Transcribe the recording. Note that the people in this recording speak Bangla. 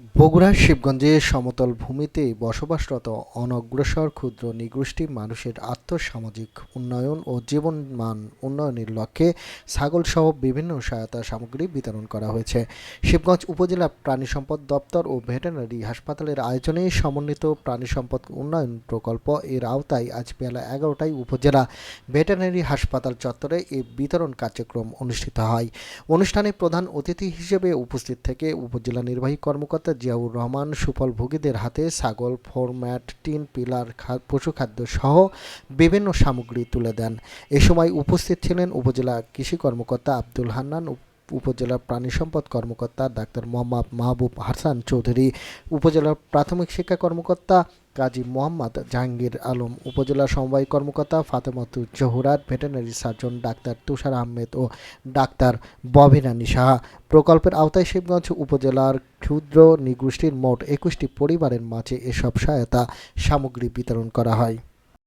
বগুড়ার শিবগঞ্জে সমতল ভূমিতে বসবাসরত অনগ্রসর, ক্ষুদ্র, নিগোষ্ঠী মানুষের আর্থসামাজিক উন্নয়ন ও জীবনমান উন্নয়নের লক্ষ্যে ছাগলসহ বিভিন্ন সহায়তা সামগ্রী বিতরণ করা হয়েছে। শিবগঞ্জ উপজেলা প্রাণী সম্পদ দপ্তর ও ভেটেরিনারি হাসপাতালের আয়োজনে সমন্বিত প্রাণী সম্পদ উন্নয়ন প্রকল্প এর আওতায় আজ বেলা এগারোটায় উপজেলা ভেটেরিনারি হাসপাতাল চত্বরে এই বিতরণ কার্যক্রম অনুষ্ঠিত হয়। অনুষ্ঠানে প্রধান অতিথি হিসেবে উপস্থিত থেকে উপজেলা নির্বাহী কর্মকর্তা জিয়াউর রহমান সুফল ভোগীদের হাতে ছাগল, ফরম্যাট, টিন, পিলার পশু খাদ্য সহ বিভিন্ন সামগ্রী তুলে দেন। এ সময় উপস্থিত ছিলেন উপজেলা কৃষি কর্মকর্তা আব্দুল হান্নান উপজেলা প্রাণী সম্পদ কর্মকর্তা ডাক্তার মোহাম্মদ মাহবুব হাসান চৌধুরী, উপজেলা প্রাথমিক শিক্ষা কর্মকর্তা কাজী মোহাম্মদ জাহাঙ্গীর আলম, উপজেলা সমবায় কর্মকর্তা Fatematur Jahurat veterinary surgeon doctor Tushar Ahmed ও ডাক্তার ববিরানী সাহা প্রকল্পের আওতায় শিবগঞ্জ উপজেলার ক্ষুদ্র নিগোষ্ঠীর মোট একুশটি পরিবারের মাঝে এসব সহায়তা সামগ্রী বিতরণ করা হয়।